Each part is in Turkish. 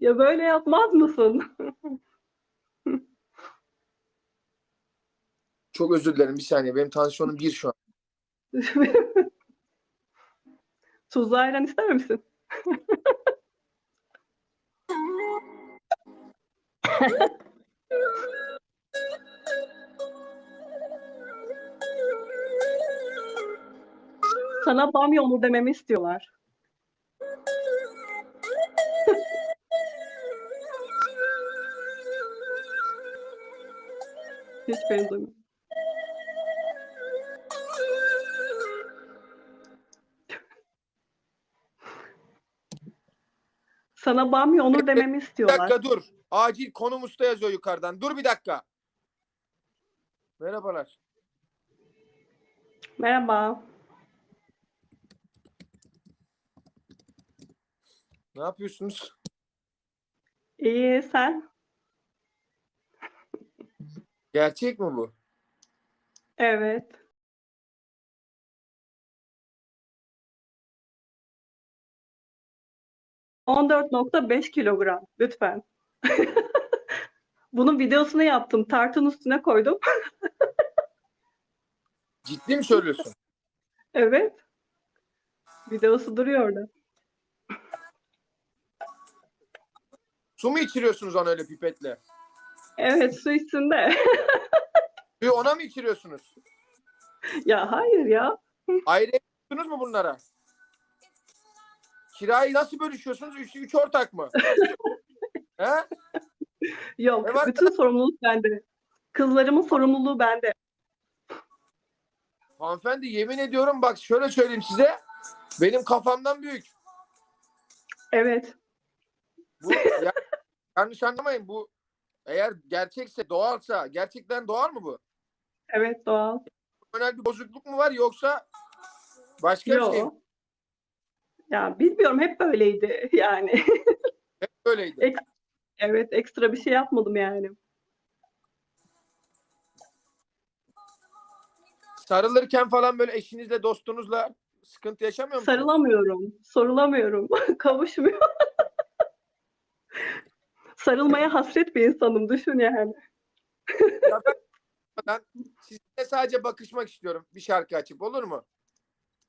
Ya böyle yapmaz mısın? Çok özür dilerim bir saniye. Benim tansiyonum bir şu an. Tuzlu ayran ister misin? Sana bamya olur dememi istiyorlar. Hiç benzemiyor. Sana bamya olur dememi Bir istiyorlar. dakika dur. Acil konum usta yazıyor yukarıdan. Dur bir dakika. Merhabalar. Merhaba. Ne yapıyorsunuz? İyi sen? Gerçek mi bu? Evet. ...14.5 kilogram. Lütfen. Bunun videosunu yaptım. Tartın üstüne koydum. Ciddi mi söylüyorsun? Evet. Videosu duruyor orada. Su mu içiriyorsunuz ona öyle pipetle? Evet su içinde. Suyu ona mı içiriyorsunuz? ya hayır ya. Ayrı yapıyorsunuz mu bunlara? Kirayı nasıl bölüşüyorsunuz? Üç, üç ortak mı? He? Yok. Var? Bütün sorumluluk bende. Kızlarımın sorumluluğu bende. Hanımefendi yemin ediyorum bak şöyle söyleyeyim size. Benim kafamdan büyük. Evet. Bu ya- yanlış anlamayın bu eğer gerçekse doğalsa gerçekten doğal mı bu? Evet doğal. Önemli bir bozukluk mu var yoksa başka bir şey mi? Yok. Ya bilmiyorum hep böyleydi yani. Hep böyleydi. evet ekstra bir şey yapmadım yani. Sarılırken falan böyle eşinizle dostunuzla sıkıntı yaşamıyor musunuz? Sarılamıyorum. Sorulamıyorum. Kavuşmuyor. Sarılmaya hasret bir insanım düşün yani. Ya ben, ben sizinle sadece bakışmak istiyorum bir şarkı açıp olur mu?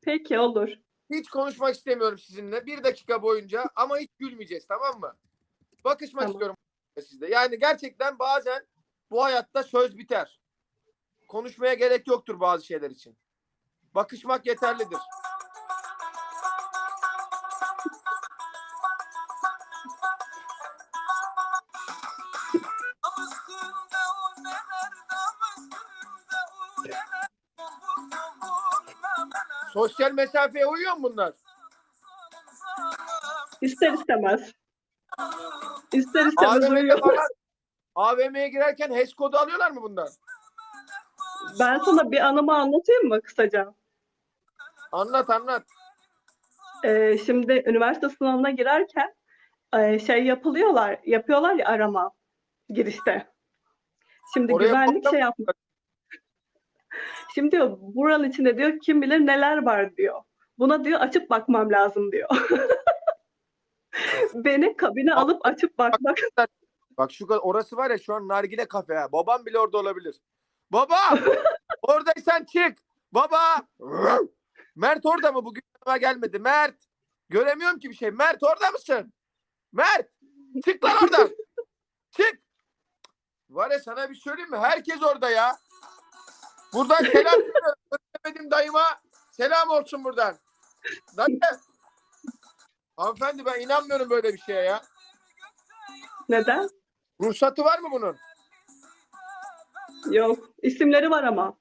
Peki olur. Hiç konuşmak istemiyorum sizinle bir dakika boyunca ama hiç gülmeyeceğiz tamam mı? Bakışmak Tamam. istiyorum sizde. Yani gerçekten bazen bu hayatta söz biter. Konuşmaya gerek yoktur bazı şeyler için. Bakışmak yeterlidir. Sosyal mesafeye uyuyor mu bunlar? İster istemez. İster istemez AVM'ye uyuyor. falan AVM'ye girerken HES kodu alıyorlar mı bunlar? Ben sana bir anımı anlatayım mı kısaca? Anlat anlat. Ee, şimdi üniversite sınavına girerken e, şey yapılıyorlar, yapıyorlar ya arama girişte. Şimdi Oraya güvenlik şey yapmış. Şimdi diyor buranın içinde diyor kim bilir neler var diyor. Buna diyor açıp bakmam lazım diyor. Beni kabine alıp açıp bakmak. Bak şu orası var ya şu an nargile kafe ha. Babam bile orada olabilir. Baba! oradaysan çık. Baba! Mert orada mı? Bugün yanıma gelmedi. Mert! Göremiyorum ki bir şey. Mert orada mısın? Mert! Çık lan oradan. çık. Var ya sana bir söyleyeyim mi? Herkes orada ya. Buradan selam söylüyorum. Öpemedim dayıma. Selam olsun buradan. Dayı. Hanımefendi ben inanmıyorum böyle bir şeye ya. Neden? Ruhsatı var mı bunun? Yok. İsimleri var ama.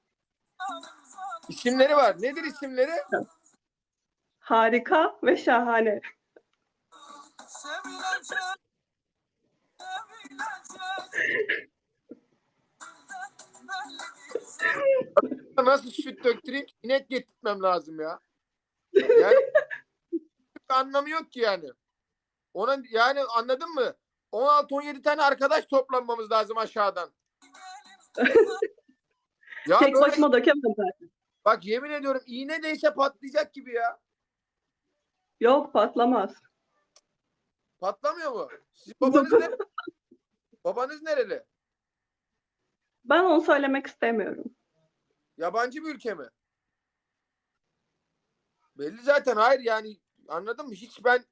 İsimleri var. Nedir isimleri? Harika ve şahane. Nasıl süt döktüreyim? ki? İnek getirtmem lazım ya. Yani anlamı yok ki yani. Ona yani anladın mı? 16-17 tane arkadaş toplanmamız lazım aşağıdan. ya Tek böyle- başıma dökemem bak yemin ediyorum iğne değse patlayacak gibi ya. Yok patlamaz. Patlamıyor mu? Sizin babanız ne? Babanız nereli? Ben onu söylemek istemiyorum. Yabancı bir ülke mi? Belli zaten. Hayır yani anladın mı? Hiç ben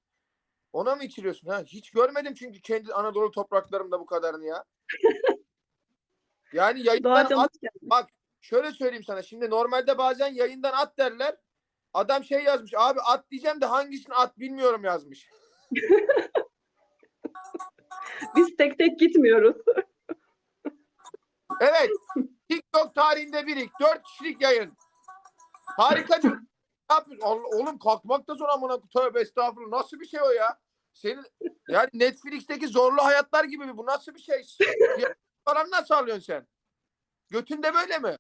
ona mı içiriyorsun? Ha? Hiç görmedim çünkü kendi Anadolu topraklarımda bu kadarını ya. Yani yayından Doğacan at, bak şöyle söyleyeyim sana. Şimdi normalde bazen yayından at derler. Adam şey yazmış. Abi at diyeceğim de hangisini at bilmiyorum yazmış. Biz tek tek gitmiyoruz. Evet. TikTok tarihinde bir ilk. Dört kişilik yayın. Harikacı. ne yapıyorsun? Oğlum kalkmakta zor amına. Tövbe estağfurullah. Nasıl bir şey o ya? Senin yani Netflix'teki zorlu hayatlar gibi mi? Bu nasıl bir şey? Ya, Paranı nasıl alıyorsun sen? Götünde böyle mi?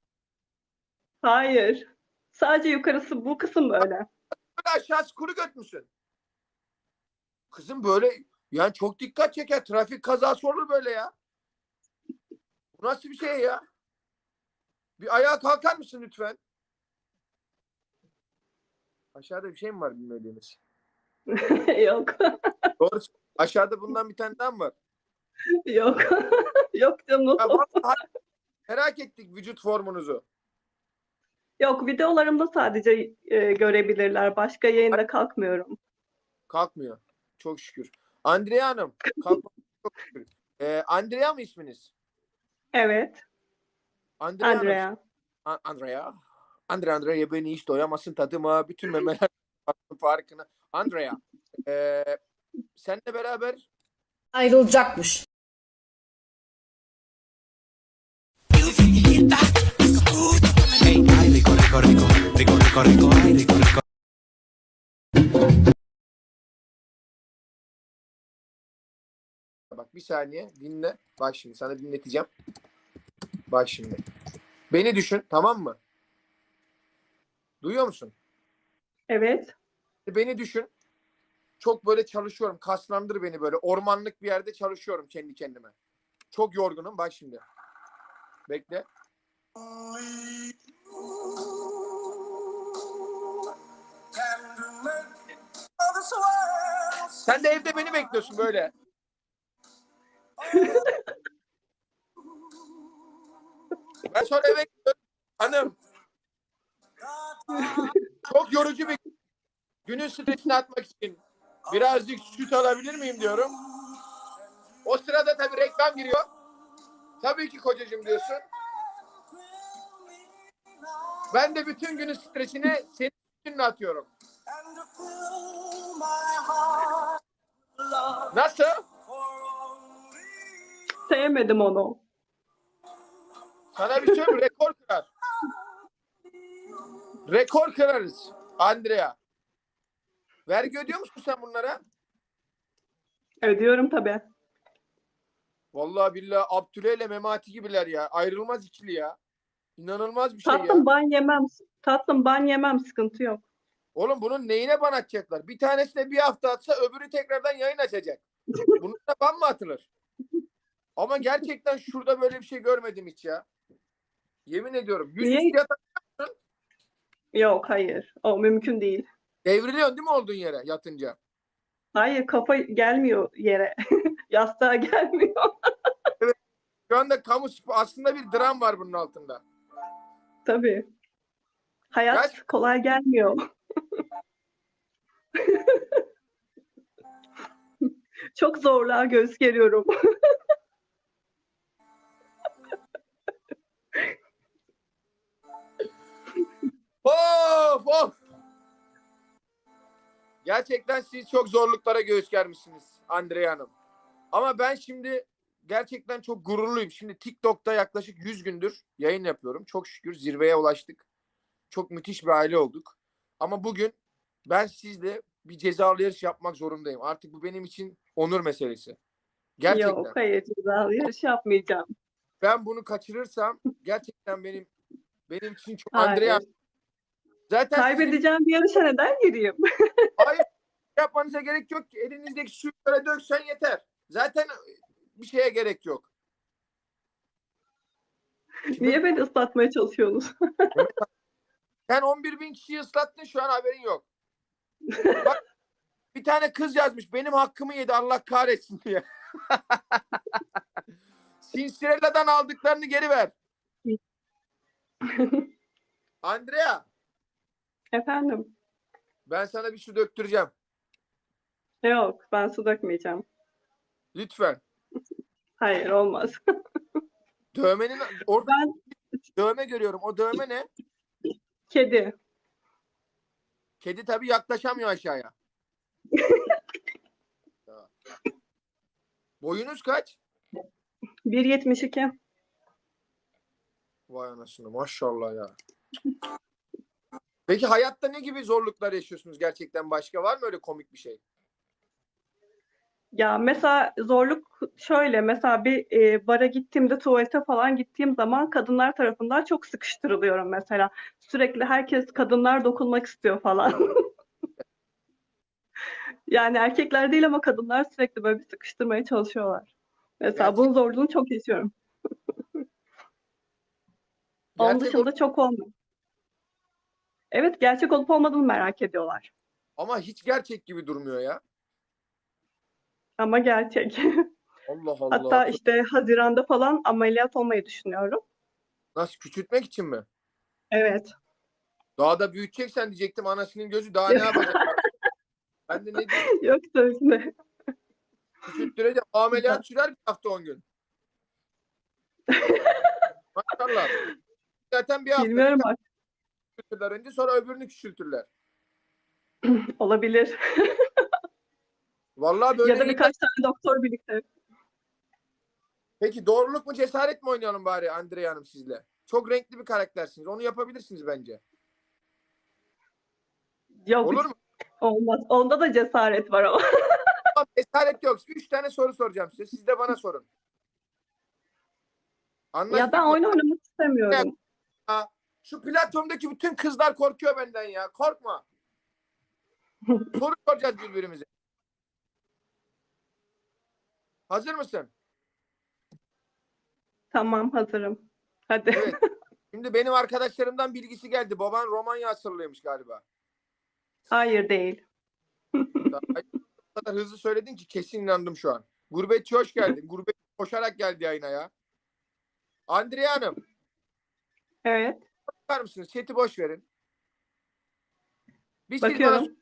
Hayır. Sadece yukarısı bu kısım böyle. Böyle aşağısı kuru göt müsün? Kızım böyle yani çok dikkat çeker. Trafik kazası olur böyle ya. Bu nasıl bir şey ya? Bir ayağa kalkar mısın lütfen? Aşağıda bir şey mi var bilmediğimiz? Yok. Doğru. Aşağıda bundan bir tane daha mı var? Yok. Yok canım. Ya vallahi merak ettik vücut formunuzu. Yok videolarımda sadece e, görebilirler. Başka yayında kalkmıyorum. Kalkmıyor. Çok şükür. Andrea Hanım. Kalk çok şükür. Ee, Andrea mı isminiz? Evet. Andrea. Andrea. A- Andrea. Andrea Andrea beni hiç doyamazsın tadıma. Bütün memeler farkına. Andrea. ee, senle beraber ayrılacakmış. Ay, rico, rico, rico, rico, rico, rico, ay, rico, rico. Bak bir saniye dinle. Bak şimdi sana dinleteceğim. Bak şimdi. Beni düşün tamam mı? Duyuyor musun? Evet. Beni düşün. Çok böyle çalışıyorum. Kaslandır beni böyle. Ormanlık bir yerde çalışıyorum kendi kendime. Çok yorgunum. Bak şimdi. Bekle. Sen de evde beni bekliyorsun böyle. Ben sonra eve gidiyorum. Hanım çok yorucu bir gün. günün stresini atmak için birazcık süt alabilir miyim diyorum. O sırada tabii reklam giriyor. Tabii ki kocacığım diyorsun. Ben de bütün günün stresini senin sütünle atıyorum. Nasıl? Sevmedim onu. Sana bir şey mi? Rekor kırar. Rekor kırarız. Andrea. Vergi ödüyor musun sen bunlara? Ödüyorum tabii. Vallahi billahi Abdüle ile Memati gibiler ya. Ayrılmaz ikili ya. İnanılmaz bir şey ya. Tatlım ban yemem. Tatlım ban yemem. Sıkıntı yok. Oğlum bunun neyine ban atacaklar? Bir tanesine bir hafta atsa öbürü tekrardan yayın açacak. Bunun da ban mı atılır? Ama gerçekten şurada böyle bir şey görmedim hiç ya. Yemin ediyorum. Yüz Niye? üstü yata- Yok hayır. O mümkün değil. devriliyorsun değil mi olduğun yere yatınca? Hayır kafa gelmiyor yere. Yastığa gelmiyor. Şu anda kamu sp- aslında bir dram var bunun altında. Tabii. Hayat Kaç- kolay gelmiyor. Çok zorluğa göz geriyorum. Gerçekten siz çok zorluklara göğüs germişsiniz Andrea Hanım. Ama ben şimdi gerçekten çok gururluyum. Şimdi TikTok'ta yaklaşık 100 gündür yayın yapıyorum. Çok şükür zirveye ulaştık. Çok müthiş bir aile olduk. Ama bugün ben sizle bir cezalı yarış yapmak zorundayım. Artık bu benim için onur meselesi. Gerçekten. Yok hayır cezalı yarış yapmayacağım. Ben bunu kaçırırsam gerçekten benim benim için çok. Andrea zaten sizin- Kaybedeceğim bir yarışa neden gireyim? Hayır yapmanıza gerek yok ki. Elinizdeki suyu döksen yeter. Zaten bir şeye gerek yok. Şimdi Niye beni ıslatmaya çalışıyorsunuz? Sen 11 bin kişiyi ıslattın şu an haberin yok. Bak Bir tane kız yazmış. Benim hakkımı yedi Allah kahretsin diye. Sinsirella'dan aldıklarını geri ver. Andrea Efendim? ben sana bir su döktüreceğim. Yok ben su dökmeyeceğim. Lütfen. Hayır olmaz. Dövmenin orada Ben dövme görüyorum. O dövme ne? kedi. Kedi tabii yaklaşamıyor aşağıya. Ya. Boyunuz kaç? 1.72. Vay anasını maşallah ya. Peki hayatta ne gibi zorluklar yaşıyorsunuz gerçekten başka var mı öyle komik bir şey? Ya mesela zorluk şöyle mesela bir e, bara gittiğimde tuvalete falan gittiğim zaman kadınlar tarafından çok sıkıştırılıyorum mesela. Sürekli herkes kadınlar dokunmak istiyor falan. Yani erkekler değil ama kadınlar sürekli böyle bir sıkıştırmaya çalışıyorlar. Mesela Gerçek- bunun zorluğunu çok yaşıyorum. Onun Gerçek dışında çok olmuyor. Evet gerçek olup olmadığını merak ediyorlar. Ama hiç gerçek gibi durmuyor ya. Ama gerçek. Allah Allah. Hatta işte Haziran'da falan ameliyat olmayı düşünüyorum. Nasıl küçültmek için mi? Evet. Daha da büyüteceksen diyecektim anasının gözü daha ne yapacak? ben de ne diyeyim Yok söyle. küçülttüreceğim. O ameliyat sürer bir hafta on gün. Maşallah. Zaten bir hafta Bilmiyorum artık. Küçültürler önce sonra öbürünü küçültürler. Olabilir. Vallahi böyle ya da birkaç tane doktor birlikte. Peki doğruluk mu cesaret mi oynayalım bari Andre Hanım sizle? Çok renkli bir karaktersiniz. Onu yapabilirsiniz bence. Yok Olur mu? olmaz. Onda da cesaret var ama. Tamam, cesaret yok. Üç tane soru soracağım size. Siz de bana sorun. Anlaştık ya ben oyun oynamak istemiyorum. Şu platformdaki bütün kızlar korkuyor benden ya. Korkma. Soru soracağız birbirimize. Hazır mısın? Tamam hazırım. Hadi. Evet. Şimdi benim arkadaşlarımdan bilgisi geldi. Baban Romanya asırlıymış galiba. Hayır değil. O kadar hızlı söyledin ki kesin inandım şu an. Gurbetçi hoş geldin. Gurbet koşarak geldi yayına ya. Andrea Hanım. Evet. Bakar mısınız? Chat'i boş verin. Bir bana Bakıyorum.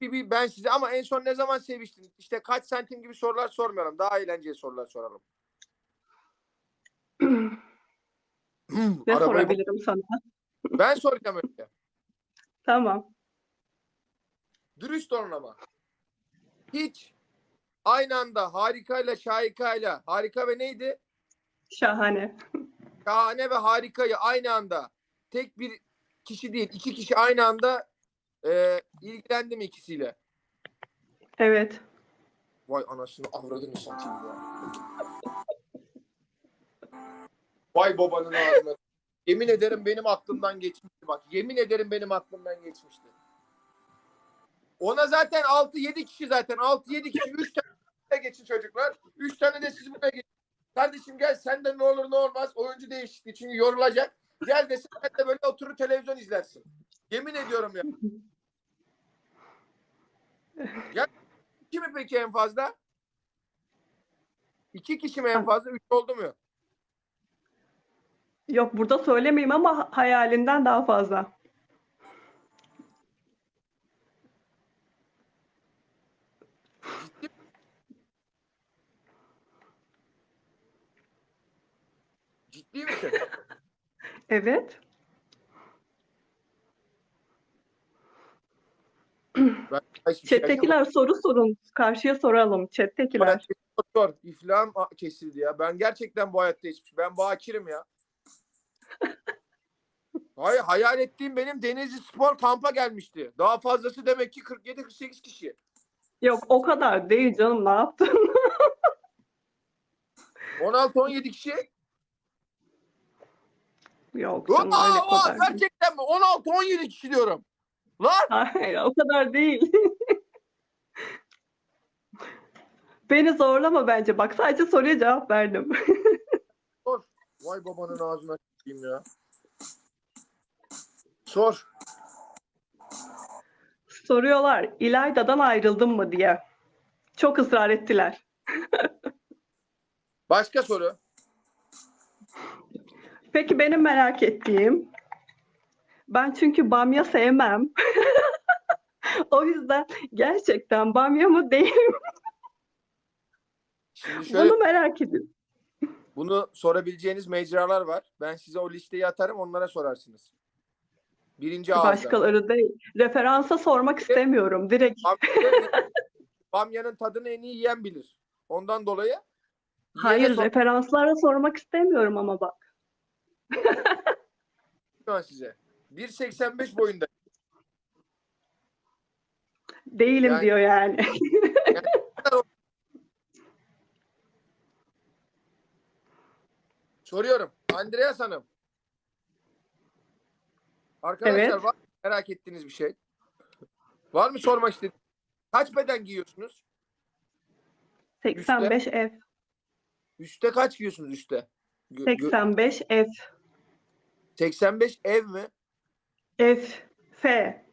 bir, bir ben size ama en son ne zaman seviştiniz? İşte kaç santim gibi sorular sormayalım. Daha eğlenceli sorular soralım. ne Arabayı- sorabilirim sana? Ben soracağım öyle. Tamam. Dürüst olun ama. Hiç aynı anda harikayla şahikayla harika ve neydi? Şahane. Şahane ve harikayı aynı anda tek bir kişi değil iki kişi aynı anda e, ilgilendi mi ikisiyle? Evet. Vay anasını avradını satayım ya. Vay babanın ağzına. Yemin ederim benim aklımdan geçmişti bak. Yemin ederim benim aklımdan geçmişti. Ona zaten 6-7 kişi zaten. 6-7 kişi 3 tane geçin çocuklar. 3 tane de siz buraya geçin. Kardeşim gel sen de ne olur ne olmaz. Oyuncu değişikliği çünkü yorulacak. Gel desin sen de böyle oturur televizyon izlersin. Yemin ediyorum ya. Gel. İki mi peki en fazla? İki kişi mi en fazla? Üç oldu mu? Yok burada söylemeyeyim ama hayalinden daha fazla. Ciddi Ciddi misin? Evet. Ben hiçbir şey Chat'tekiler soru sorun. Karşıya soralım. Chat'tekiler. Doktor, iflahım kesildi ya. Ben gerçekten bu hayatta hiçbir Ben bakirim ya. Hayır, hayal ettiğim benim Denizli Spor kampa gelmişti. Daha fazlası demek ki 47-48 kişi. Yok o kadar değil canım ne yaptın? 16-17 kişi. Yok canım öyle Aa, o aa, kadar değil. gerçekten mi? 16-17 kişi diyorum. Lan! Hayır o kadar değil. Beni zorlama bence. Bak sadece soruya cevap verdim. Sor. Vay babanın ağzına s**eyim ya. Sor. Soruyorlar İlayda'dan ayrıldın mı diye. Çok ısrar ettiler. Başka soru. Peki benim merak ettiğim, ben çünkü bamya sevmem. O yüzden gerçekten bamya mı değil mi? Şimdi şöyle Bunu merak ediyorum. bunu sorabileceğiniz mecralar var. Ben size o listeyi atarım onlara sorarsınız. Birinci ağızda. Başkaları değil. Referansa sormak istemiyorum. Direkt Bamya- Bamyanın tadını en iyi yiyen bilir. Ondan dolayı hayır referanslara sormak istemiyorum ama bak. şu an size. 1.85 boyunda. Değilim Yani- diyor yani. Soruyorum. Andreas Hanım. Arkadaşlar Evet. var mı merak ettiğiniz bir şey? Var mı sormak istediğiniz? Kaç beden giyiyorsunuz? 85 F. Üste kaç giyiyorsunuz üste? Gö- gö- 85 F. 85 ev mi? F. F.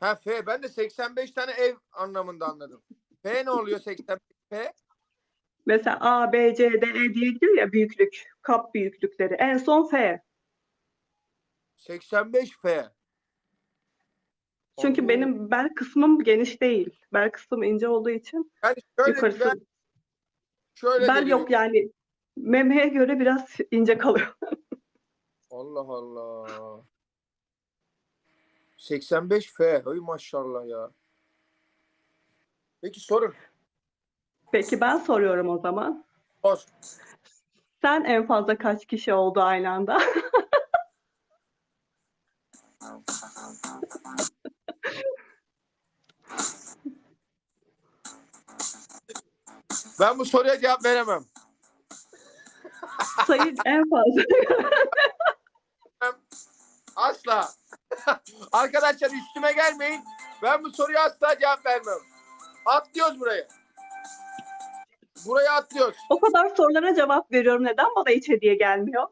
Ha F. Ben de 85 tane ev anlamında anladım. F ne oluyor 85 F? Mesela A, B, C, D, E diye gidiyor ya büyüklük. Kap büyüklükleri. En son F. 85 F. Çünkü Allah. benim bel kısmım geniş değil. Bel kısmım ince olduğu için Yani şöyle yukarısı. ben şöyle Bel geliyor. yok yani. Memeye göre biraz ince kalıyor. Allah Allah. 85 F. Ay maşallah ya. Peki sorun. Peki ben soruyorum o zaman. Sor. Sen en fazla kaç kişi oldu aynı anda? Ben bu soruya cevap veremem. Sayı en fazla. Asla. Arkadaşlar üstüme gelmeyin. Ben bu soruya asla cevap vermem. Atlıyoruz burayı. Buraya atlıyoruz. O kadar sorulara cevap veriyorum. Neden bana hiç hediye gelmiyor?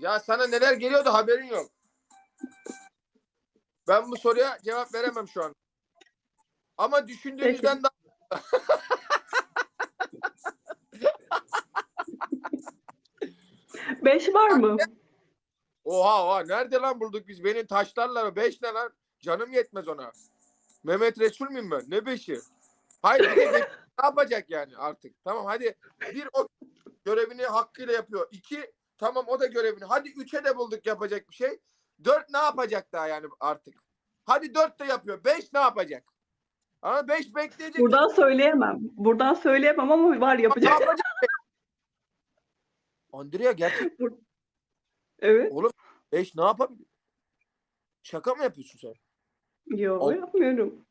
Ya sana neler geliyordu haberin yok. Ben bu soruya cevap veremem şu an. Ama düşündüğünüzden daha Beş var mı? Oha oha nerede lan bulduk biz? Benim taşlarla beş ne lan? Canım yetmez ona. Mehmet Resul müyüm ben? Ne beşi? Hayır bir de beş- ne yapacak yani artık? Tamam hadi bir o görevini hakkıyla yapıyor. İki tamam o da görevini. Hadi üçe de bulduk yapacak bir şey. Dört ne yapacak daha yani artık? Hadi dört de yapıyor. Beş ne yapacak? Ama beş bekleyecek. Buradan söyleyemem. Buradan söyleyemem ama var ne yapacak. yapacak? Andrea gerçek Evet. Beş ne yapabilir? Şaka mı yapıyorsun sen? Yok yapmıyorum.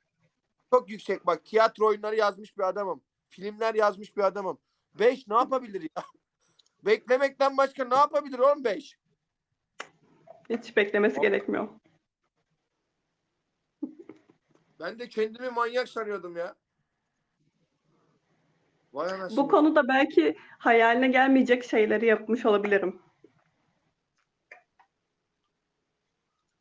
çok yüksek. Bak tiyatro oyunları yazmış bir adamım. Filmler yazmış bir adamım. Beş ne yapabilir ya? Beklemekten başka ne yapabilir oğlum beş? Hiç beklemesi Ol- gerekmiyor. Ben de kendimi manyak sanıyordum ya. Vay anasını. Bu konuda belki hayaline gelmeyecek şeyleri yapmış olabilirim.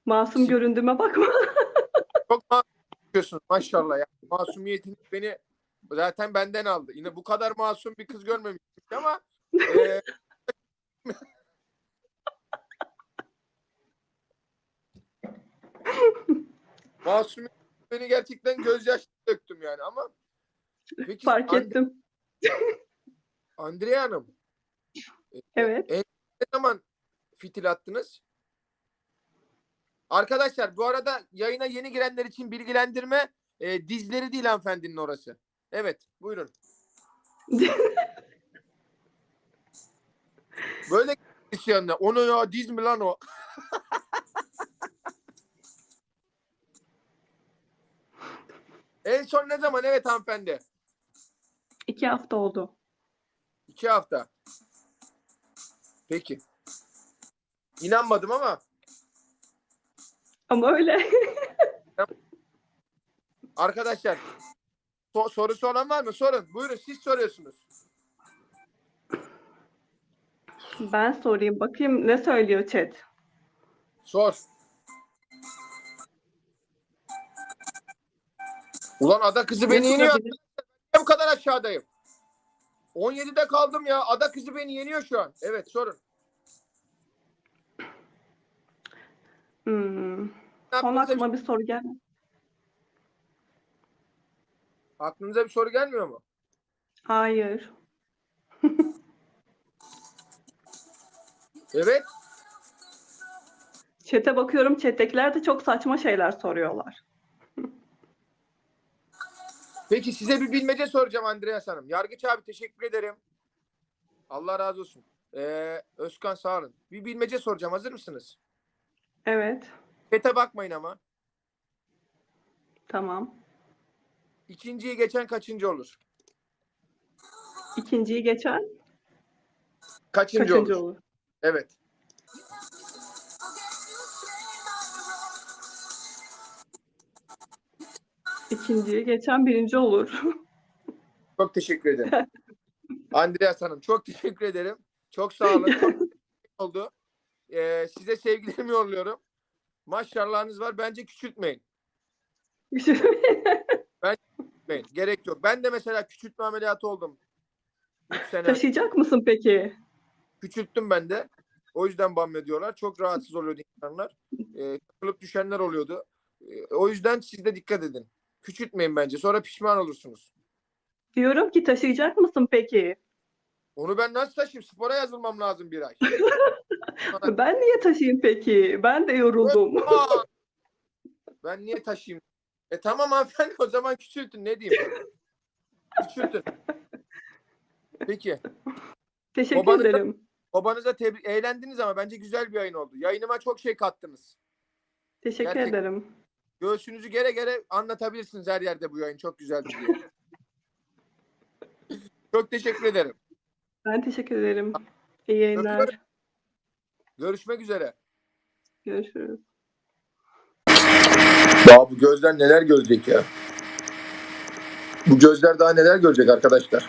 Masum göründüğüme bakma. Çok masum diyorsun maşallah ya. Masumiyetiniz beni zaten benden aldı. Yine bu kadar masum bir kız görmemiştim ama e, masumiyet beni gerçekten gözyaşı döktüm yani ama peki Fark And- ettim. Andrea Hanım Evet. ne zaman fitil attınız? Arkadaşlar bu arada yayına yeni girenler için bilgilendirme e, dizleri değil hanımefendinin orası. Evet buyurun. Böyle isyanlar. Onu ya diz mi lan o? en son ne zaman? Evet hanımefendi. İki hafta oldu. İki hafta. Peki. İnanmadım ama Ama öyle. arkadaşlar so- sorusu olan var mı? Sorun. Buyurun siz soruyorsunuz. Ben sorayım bakayım ne söylüyor chat. Sor. Ulan ada kızı beni Ne yeniyor. sorabilirim? Niye bu kadar aşağıdayım? 17'de kaldım ya. Ada kızı beni yeniyor şu an. Evet sorun. Hmm. Son aklıma bir soru gelmedi. aklınıza bir soru gelmiyor mu? Hayır. Evet. Çete bakıyorum. Chat'tekiler de çok saçma şeyler soruyorlar. Peki size bir bilmece soracağım Andreas Hanım. Yargıç abi teşekkür ederim. Allah razı olsun. Ee, Özkan sağ olun. Bir bilmece soracağım. Hazır mısınız? Evet. Chat'e bakmayın ama. Tamam. İkinciyi geçen kaçıncı olur? İkinciyi geçen Kaçıncı, kaçıncı olur? olur? Evet. İkinciyi geçen birinci olur. Çok teşekkür ederim. Andreas Hanım çok teşekkür ederim. Çok sağ olun. Çok oldu. Ee, size sevgilerimi yolluyorum. Maşallahınız var. Bence küçültmeyin. Küçültmeyin. Gerek yok. Ben de mesela küçültme ameliyatı oldum. 3 sene Taşıyacak mısın peki? küçülttüm ben de. O yüzden bam diyorlar. Çok rahatsız oluyordu insanlar. Ee, takılıp düşenler oluyordu. Ee, o yüzden siz de dikkat edin. Küçültmeyin bence. Sonra pişman olursunuz. Diyorum ki taşıyacak mısın peki? Onu ben nasıl taşıyayım? Spora yazılmam lazım bir ay. Ben niye taşıyayım peki? Ben de yoruldum. Ben niye taşıyayım? E tamam hanımefendi o zaman küçültün ne diyeyim? Küçültün. Peki. Teşekkür Babanı da- ederim. Babanıza tebrik eğlendiniz ama bence güzel bir yayın oldu. Yayınıma çok şey kattınız. Teşekkür Gerçekten. ederim. Göğsünüzü gere gere anlatabilirsiniz her yerde bu yayın çok güzeldi diye. çok teşekkür ederim. Ben teşekkür ederim. İyi yayınlar. Görüşmek üzere. Görüşürüz. Ya bu gözler neler görecek ya? Bu gözler daha neler görecek arkadaşlar?